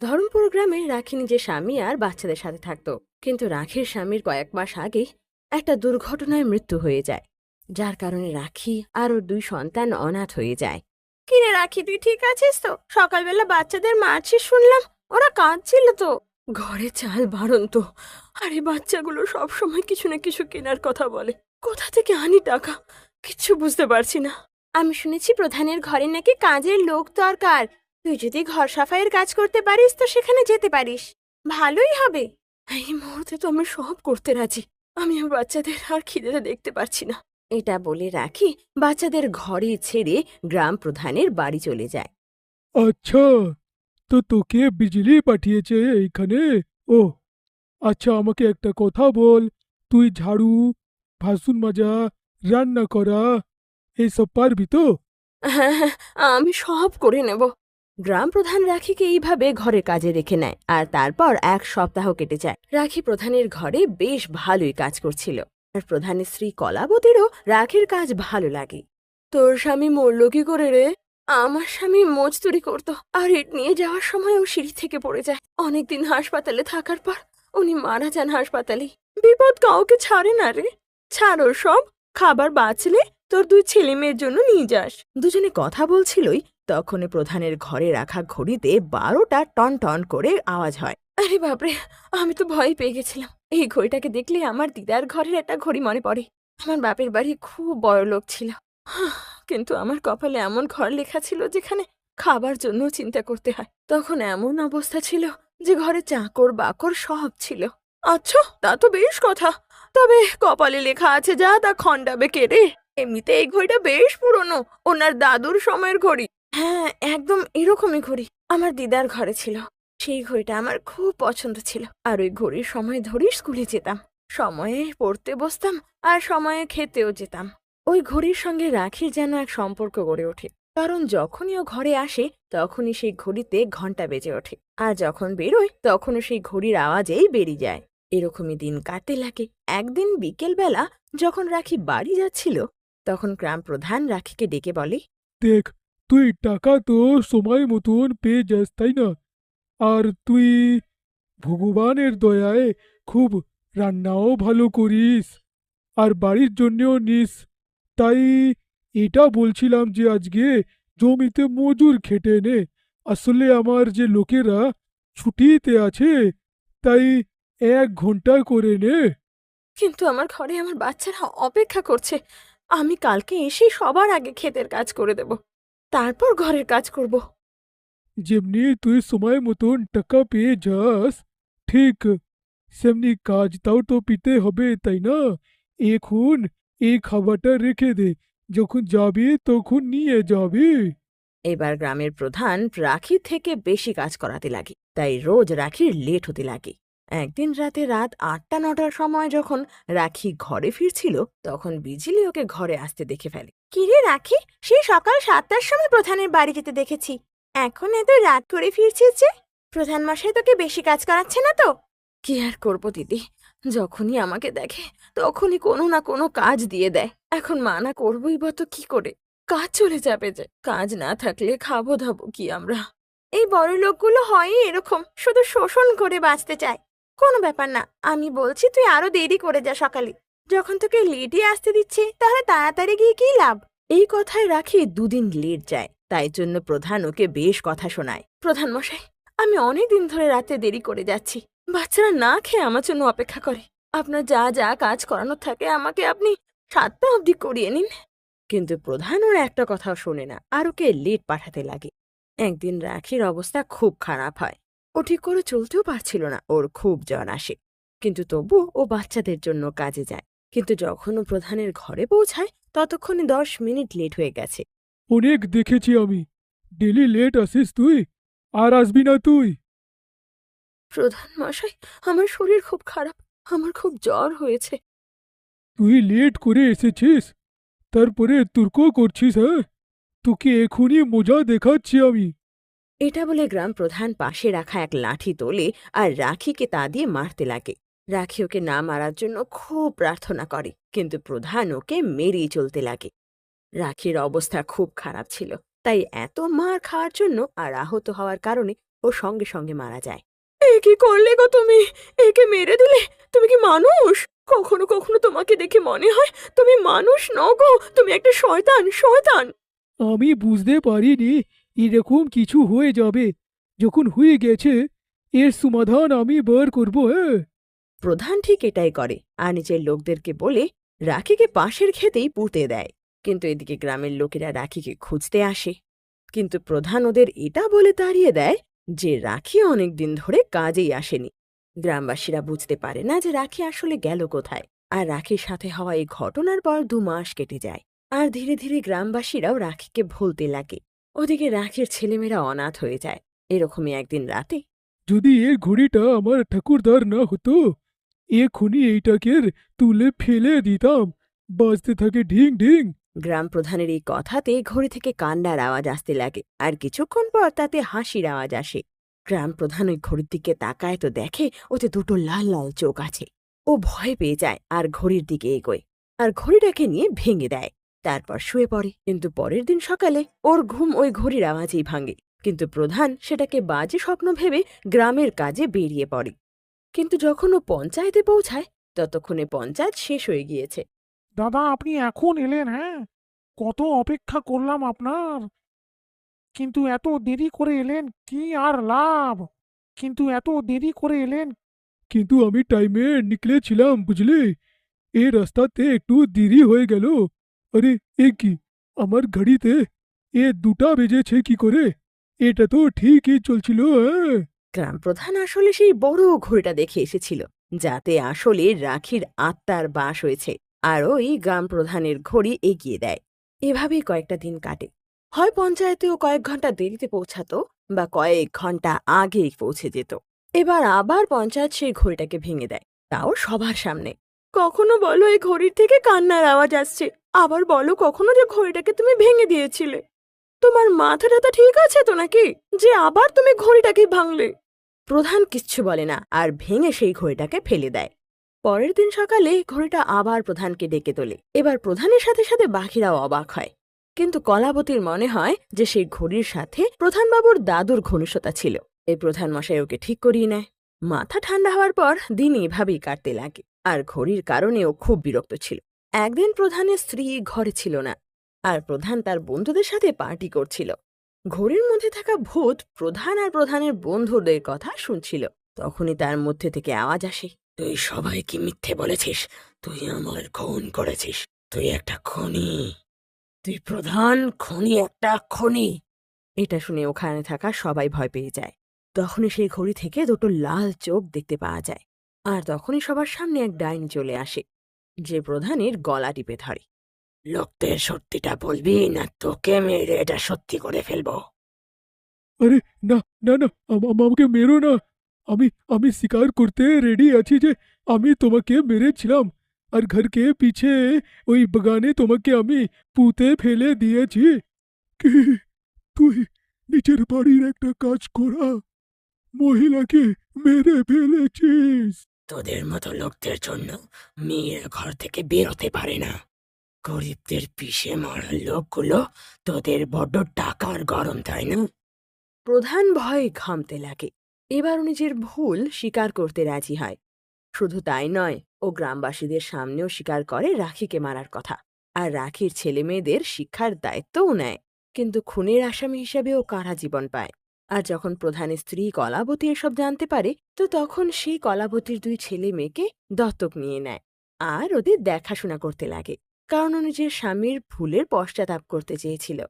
ধরমপুর গ্রামে রাখি নিজের স্বামী আর বাচ্চাদের সাথে থাকত। কিন্তু রাখির স্বামীর কয়েক মাস আগেই একটা দুর্ঘটনায় মৃত্যু হয়ে যায়। যার কারণে রাখি আরও দুই সন্তান অনাথ হয়ে যায়। কিরে রাখি, তুই ঠিক আছিস তো? সকালবেলা বাচ্চাদের মারছিস শুনলাম, ওরা কাঁদছিল তো। ঘরে চাল বারণ তো। আরে, বাচ্চাগুলো সবসময় কিছু না কিছু কেনার কথা বলে। কোথা থেকে আনি টাকা? কিচ্ছু বুঝতে পারছি না। আমি শুনেছি প্রধানের ঘরে নাকি কাজের লোক দরকার। তুই যদি ঘর সাফাইয়ের কাজ করতে পারিস তো সেখানে যেতে পারিস। ভালোই হবে। এই মুহূর্তে তো আমি সব করতে রাজি। আমি আমার বাচ্চাদের আর খিদেতে দেখতে পারছি না। এটা বলে রাখি বাচ্চাদের ঘরে ছেড়ে গ্রাম প্রধানের বাড়ি চলে যায়। আচ্ছা তো তোকে বিজলি পাঠিয়েছে এইখানে? ও আচ্ছা আমাকে একটা কথা বল। তুই ঝাড়ু বাসন মাজা রান্না করা এইসব পারবি তো? হ্যাঁ হ্যাঁ আমি সব করে নেব। গ্রাম প্রধান রাখিকে এইভাবে ঘরে কাজে রেখে নেয় আর তারপর এক সপ্তাহ কেটে যায়। রাখি প্রধানের ঘরে বেশ ভালোই কাজ করছিল। আর প্রধানের স্ত্রী কলাবতীরও রাখির কাজ ভালো লাগে। তোর স্বামী মরল কি করে রে? আমার স্বামী মজদুরি করতো আর ইট নিয়ে যাওয়ার সময় ও সিঁড়ি থেকে পড়ে যায়। অনেকদিন হাসপাতালে থাকার পর উনি মারা যান হাসপাতালে। বিপদ কাউকে ছাড়ে না রে। ছাড়ো সব, খাবার বাঁচলে তোর দুই ছেলে মেয়ের জন্য নিয়ে যাস। দুজনে কথা বলছিলই তখনই প্রধানের ঘরে রাখা ঘড়িতে বারোটা টন টন করে আওয়াজ হয়। আরে বাপরে, আমি তো ভয় পেয়ে গেছিলাম। এই ঘড়িটাকে দেখলে আমার দিদার ঘরের একটা ঘড়ি মনে পড়ে। আমার বাপের বাড়ি খুব বড় লোক ছিল। কিন্তু আমার কপালে এমন ঘর লেখা ছিল যেখানে খাবার জন্য চিন্তা করতে হয়। তখন এমন অবস্থা ছিল যে ঘরে চাকর বাকর সব ছিল। আচ্ছা তা তো বেশ কথা। তবে কপালে লেখা আছে, যা তা খণ্ডাবে কে রে এমনিতে এই ঘড়িটা বেশ পুরনো। ওনার দাদুর সময়ের ঘড়ি। হ্যাঁ একদম এরকমই ঘড়ি আমার দিদার ঘরে ছিল। সেই ঘড়িটা আমার খুব পছন্দ ছিল। আর ওই ঘড়ির সময় ধরেই স্কুলে যেতাম। সময়ে পড়তে বসতাম আর সময়ে খেতেও যেতাম। ওই ঘড়ির সঙ্গে রাখির যেন এক সম্পর্ক গড়ে ওঠে। কারণ যখনই ও ঘরে আসে, তখনই সেই ঘড়িতে ঘণ্টা বেজে ওঠে। আর যখন বেরোয়, তখনও সেই ঘড়ির আওয়াজেই বেরিয়ে যায়। এরকমই দিন কাটতে লাগে। একদিন বিকেলবেলা যখন রাখি বাড়ি যাচ্ছিল, তখন গ্রাম প্রধান রাখিকে ডেকে বলে, দেখ তুই টাকা তো সময় মতন পেয়ে যাস, তাই না? আর তুই ভগবানের দয়ায় খুব রান্নাও ভালো করিস আর বাড়ির জন্যেও নিস। তাই এটা বলছিলাম যে আজকে জমিতে মজুর খেটে নে। আসলে আমার যে লোকেরা ছুটিতে আছে, তাই এক ঘণ্টা করে নে। কিন্তু আমার ঘরে আমার বাচ্চারা অপেক্ষা করছে। আমি কালকে এসেই সবার আগে ক্ষেতের কাজ করে দেব। তারপর ঘরের কাজ করব। যেমনি তুই সময় মতন টাকা পেয়ে যাস ঠিক সেমনি কাজটাও তো পিতে হবে তাই না? এখন এই খাবারটা রেখে দে যখন যাবি তখন নিয়ে যাবি। এবার গ্রামের প্রধান রাখি থেকে বেশি কাজ করাতে লাগে তাই রোজ রাখির লেট হতে লাগে। একদিন রাতে রাত আটটা, নটার সময় যখন রাখি ঘরে ফিরছিল, তখন বিজলি ওকে ঘরে আসতে দেখে ফেলে। কিরে রাখি সেই সকাল সাতটার সময় প্রধানের বাড়ি যেতে দেখেছি। এখন এত রাত করে ফিরছিস যে? প্রধান মশাই তোকে বেশি কাজ করাচ্ছে না তো? কি আর করব দিদি, যখনই আমাকে দেখে, তখনই কোনো না কোনো কাজ দিয়ে দেয়। এখন মানা করবই বা তো কি করে? কাজ চলে যাবে যে, কাজ না থাকলে খাব ধাবো কি আমরা? এই বড় লোকগুলো হয় এরকম, শুধু শোষণ করে বাঁচতে চায়। কোনো ব্যাপার না, আমি বলছি তুই আরও দেরি করে যা সকালে। যখন তোকে লেটে আসতে দিচ্ছে, তাহলে তাড়াতাড়ি গিয়ে কি লাভ? এই কথায় রাখি দুদিন লেট যায়, তাই জন্য প্রধান ওকে বেশ কথা শোনায়। প্রধান মশাই, আমি অনেক দিন ধরে রাতে দেরি করে যাচ্ছি, বাচ্চারা না খেয়ে আমার জন্য অপেক্ষা করে। আপনার যা যা কাজ করানোর থাকে, আমাকে আপনি সাতটা অবধি করিয়ে নিন। কিন্তু প্রধান ওর একটা কথাও শোনে না, আর ওকে লেট পাঠাতে লাগে। একদিন রাখির অবস্থা খুব খারাপ হয়। ও ঠিক করে চলতেও পারছিল না ওর খুব জ্বর আসে। কিন্তু তবু ও বাচ্চাদের জন্য কাজে যায়। কিন্তু যখন ও প্রধানের ঘরে পৌঁছায় ততক্ষণে দশ মিনিট লেট হয়ে গেছে। অনেক দেখেছি আমি। ডেলি লেট আসিস তুই আর আসবি না তুই। প্রধান মশাই আমার শরীর খুব খারাপ আমার খুব জ্বর হয়েছে। তুই লেট করে এসেছিস? তারপরে তুর্ক করছিস হ্যাঁ? তোকে এখনই মজা দেখাচ্ছি আমি। এটা বলে গ্রাম প্রধান পাশে রাখা এক লাঠি তোলে আর রাখিকে তা দিয়ে মারতে লাগে। রাখি ওকে না মারার জন্য খুব প্রার্থনা করে, কিন্তু প্রধান ওকে মেরেই চলতে লাগে। রাখির অবস্থা খুব খারাপ ছিল, তাই এত মার খাওয়ার জন্য আর আহত হওয়ার কারণে ও সঙ্গে সঙ্গে মারা যায়। এ কি করলে গো তুমি? একে মেরে দিলে? তুমি কি মানুষ? কখনো কখনো তোমাকে দেখে মনে হয় তুমি মানুষ নও গো, তুমি একটা শয়তান শয়তান। আমি বুঝতে পারিনি এরকম কিছু হয়ে যাবে, যখন হয়ে গেছে, এর সমাধান আমি বার করব হ্যাঁ? প্রধান ঠিক এটাই করে, আর নিজের লোকদেরকে বলে রাখিকে পাশের খেতেই পুঁতে দেয়। কিন্তু এদিকে গ্রামের লোকেরা রাখিকে খুঁজতে আসে। কিন্তু প্রধান ওদের এটা বলে তাড়িয়ে দেয় যে রাখি অনেক দিন ধরে কাজেই আসেনি। গ্রামবাসীরা বুঝতে পারে না যে রাখি আসলে গেল কোথায়, আর রাখির সাথে হওয়া এই ঘটনার পর দু মাস কেটে যায়। আর ধীরে ধীরে গ্রামবাসীরাও রাখিকে ভুলতে লাগে। ওদিকে রাখির ছেলেমেয়েরা অনাথ হয়ে যায়। এরকমই একদিন রাতে। যদি এ ঘড়িটা আমার ঠাকুরদার না হতো এক্ষুনি এইটাকে তুলে ফেলে দিতাম। বাজতে থাকে ঢিং ঢিং। গ্রাম প্রধানের এই কথাতে ঘড়ি থেকে কান্নার আওয়াজ আসতে লাগে আর কিছুক্ষণ পর তাতে হাসির আওয়াজ আসে। গ্রাম প্রধান ওই ঘড়ির দিকে তাকায় তো দেখে ওতে দুটো লাল লাল চোখ আছে। ও ভয় পেয়ে যায় আর ঘড়ির দিকে এগোয় আর ঘড়িটাকে নিয়ে ভেঙে দেয়। তারপর শুয়ে পড়ে। কিন্তু পরের দিন সকালে ওর ঘুম ওই ঘড়ির আওয়াজেই ভাঙে। কিন্তু প্রধান সেটাকে বাজে স্বপ্ন ভেবে গ্রামের কাজে বেরিয়ে পড়ে। কিন্তু যখন ও পঞ্চায়েতে পৌঁছায় ততক্ষণে পঞ্চায়েত শেষ হয়ে গিয়েছে। দাদা আপনি এখন এলেন হ্যাঁ? কত অপেক্ষা করলাম আপনার। কিন্তু এত দেরি করে এলেন কি আর লাভ? কিন্তু এত দেরি করে এলেন। কিন্তু আমি টাইমে নিকলেছিলাম বুঝলি? এই রাস্তাতে একটু দেরি হয়ে গেল। আরে, এ কি? আমার ঘড়িতে এ দুটা বেজেছে কি করে? এটা তো ঠিকই চলছিল হ্যাঁ। গ্রাম প্রধান আসলে সেই বড় ঘড়িটা দেখে এসেছিল, যাতে আসলে রাখির আত্মার বাস হয়েছে, আর ওই গ্রাম প্রধানের ঘড়ি এগিয়ে দেয়। এভাবেই কয়েকটা দিন কাটে। হয় পঞ্চায়েতেও কয়েক ঘণ্টা দেরিতে পৌঁছাতো, বা কয়েক ঘণ্টা আগে পৌঁছে যেত। এবার আবার পঞ্চায়েত সেই ঘড়িটাকে ভেঙে দেয়, তাও সবার সামনে। কখনো বলো এই ঘড়ির থেকে কান্নার আওয়াজ আসছে? আবার বলো কখনো যে ঘড়িটাকে তুমি ভেঙে দিয়েছিলে? তোমার মাথাটা তো ঠিক আছে তো নাকি? যে আবার তুমি ঘড়িটাকে ভাঙলে? প্রধান কিচ্ছু বলে না, আর ভেঙে সেই ঘড়িটাকে ফেলে দেয়। পরের দিন সকালে ঘড়িটা আবার প্রধানকে ডেকে তোলে। এবার প্রধানের সাথে সাথে বাকিরাও অবাক হয়। কিন্তু কলাবতীর মনে হয় যে সেই ঘড়ির সাথে প্রধানবাবুর দাদুর ঘনিষ্ঠতা ছিল। এই প্রধান মশাই ওকে ঠিক করিয়ে নেয়। মাথা ঠান্ডা হওয়ার পর দিন এভাবেই কাটতে লাগে। আর ঘড়ির কারণেও খুব বিরক্ত ছিল। একদিন প্রধানের স্ত্রী ঘরে ছিল না, আর প্রধান তার বন্ধুদের সাথে পার্টি করছিল। ঘড়ির মধ্যে থাকা ভূত প্রধান আর প্রধানের বন্ধুদের কথা শুনছিল। তখনই তার মধ্যে থেকে আওয়াজ আসে, তুই সবাইকে মিথ্যে বলেছিস, তুই আমার খুন করেছিস, তুই একটা খনি, তুই প্রধান খনি একটা খনি। এটা শুনে ওখানে থাকা সবাই ভয় পেয়ে যায়। তখনই সেই ঘড়ি থেকে দুটো লাল চোখ দেখতে পাওয়া যায়, আর তখনই সবার সামনে এক ডাইনি চলে আসে। যে প্রধানের গলা টিপে ধরে। লোকদের সত্যিটা বলবি না তোকে মেরে এটা সত্যি করে ফেলব। আরে, না না না, আম- আম- আমাকে মেরো না। আমি আমি স্বীকার করতে রেডি আছি যে আমি তোমাকে মেরেছিলাম। আর ঘরকে পিছে ওই বাগানে তোমাকে আমি পুঁতে ফেলে দিয়েছি। কি? তুই নিজের বাড়ির একটা কাজ করা মহিলাকে মেরে ফেলেছিস। তোদের মতো লোকদের জন্য মেয়েরা ঘর থেকে বেরোতে পারে না। গরিবদের পিষে মরা লোকগুলো তোদের বড্ড টাকার গরম, তাই না? প্রধান ভয়ে ঘামতে লাগে। এবার ও নিজের ভুল স্বীকার করতে রাজি হয়। শুধু তাই নয়, ও গ্রামবাসীদের সামনেও স্বীকার করে রাখিকে মারার কথা। আর রাখির ছেলে মেয়েদের শিক্ষার দায়িত্বও নেয়। কিন্তু খুনের আসামি হিসেবে ও কারা জীবন পায়? আর যখন প্রধান স্ত্রী কলাবতী এসব জানতে পারে, তো তখন সেই কলাবতীর দুই ছেলে মেয়েকে দত্তক নিয়ে নেয়। আর ওদের দেখাশোনা করতে লাগে। কারণ ও নিজের স্বামীর ভুলের পশ্চাতাপ করতে চেয়েছিল।